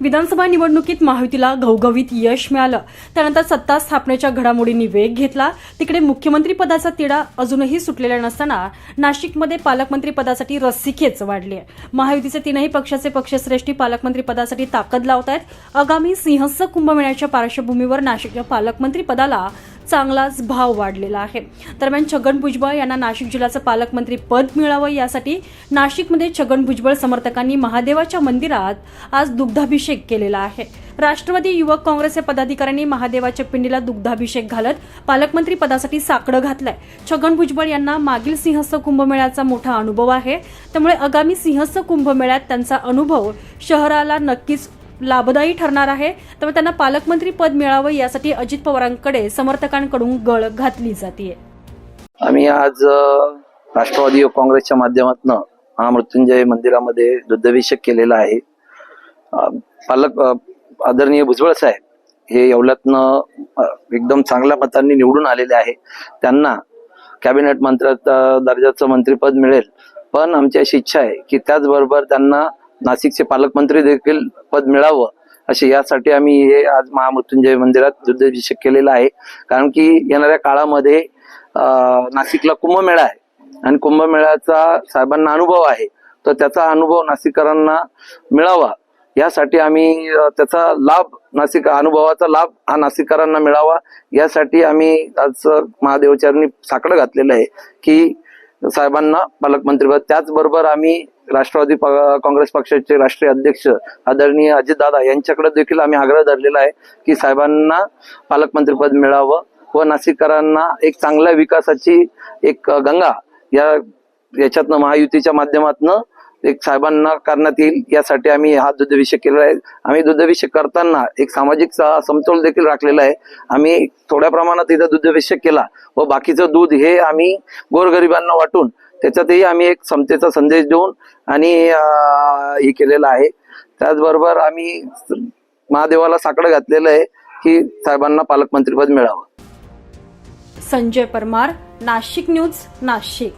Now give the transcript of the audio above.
विधानसभा निवडणुकीत महायुतीला घवघवीत यश मिळालं. त्यानंतर सत्ता स्थापनेच्या घडामोडींनी वेग घेतला. तिकडे मुख्यमंत्री पदाचा तिढा अजूनही सुटलेला नसताना नाशिकमध्ये पालकमंत्री पदासाठी रस्सीखेच वाढली आहे. महायुतीचे तीनही पक्षाचे पक्षश्रेष्ठी पालकमंत्री पदासाठी ताकद लावत आहेत आगामी सिंहस्थ कुंभमेळ्याच्या पार्श्वभूमीवर नाशिकच्या पालकमंत्री पदाला चांगलाच भाव वाढलेला आहे. दरम्यान छगन भुजबळ यांना नाशिक जिल्ह्याचं पालकमंत्री पद मिळावं यासाठी नाशिकमध्ये छगन भुजबळ समर्थकांनी महादेवाच्या मंदिरात आज दुग्धाभिषेक केलेला आहे. राष्ट्रवादी युवक काँग्रेसचे पदाधिकाऱ्यांनी महादेवाच्या पिंडीला दुग्धाभिषेक घालत पालकमंत्री पदासाठी साकडं घातलंय. छगन भुजबळ यांना मागील सिंहस्थ कुंभमेळ्याचा मोठा अनुभव आहे. त्यामुळे आगामी सिंहस्थ कुंभमेळ्यात त्यांचा अनुभव शहराला नक्कीच लाभदायी ठरणार आहे. त्यामुळे त्यांना पालकमंत्री पद मिळावं यासाठी अजित पवारांकडे समर्थकांकडून गळ घातली जाते आम्ही आज राष्ट्रवादी काँग्रेसच्या माध्यमातून महामृत्युंजय मंदिरामध्ये दुग्धाभिषेक केलेला आहे. पालक आदरणीय भुजबळ साहेब हे येवल्यातनं एकदम चांगल्या मतांनी निवडून आलेले आहे. त्यांना कॅबिनेट मंत्र्याचा दर्जाचं मंत्रीपद मिळेल. पण आमची अशी इच्छा आहे की त्याचबरोबर त्यांना नाशिकचे पालकमंत्री देखील पद मिळावं असे यासाठी आम्ही हे आज महामृत्युंजय मंदिरात दुग्धाभिषेक केलेला आहे. कारण की येणाऱ्या काळामध्ये नाशिकला कुंभमेळा आहे. आणि कुंभमेळ्याचा साहेबांना अनुभव आहे. तर त्याचा अनुभव नाशिककरांना मिळावा. यासाठी आम्ही त्याचा लाभ नाशिक अनुभवाचा लाभ हा नाशिककरांना मिळावा. यासाठी आम्ही आज महादेवचरणी साकडं घातलेलं आहे की साहेबांना पालकमंत्रीपद त्याचबरोबर आम्ही राष्ट्रवादी प- काँग्रेस पक्षाचे राष्ट्रीय अध्यक्ष आदरणीय अजितदादा यांच्याकडे देखील आम्ही आग्रह धरलेला आहे की साहेबांना पालकमंत्रीपद मिळावं व नाशिककरांना एक चांगल्या विकासाची एक गंगा या याच्यातनं महायुतीच्या माध्यमातनं एक साहेबांना करण्यात येईल यासाठी आम्ही हा दुग्धाभिषेक केलेला आहे. आम्ही दुग्धाभिषेक करताना एक सामाजिक समतोल देखील राखलेला आहे. आम्ही थोड्या प्रमाणात इथं दुग्धाभिषेक केला व बाकीचं दूध हे आम्ही गोरगरिबांना वाटून त्याच्यातही आम्ही एक समतेचा संदेश देऊन आणि हे केलेलं आहे. त्याचबरोबर आम्ही महादेवाला साकडं घातलेलं आहे की साहेबांना पालकमंत्रीपद मिळावं. संजय परमार नाशिक न्यूज नाशिक.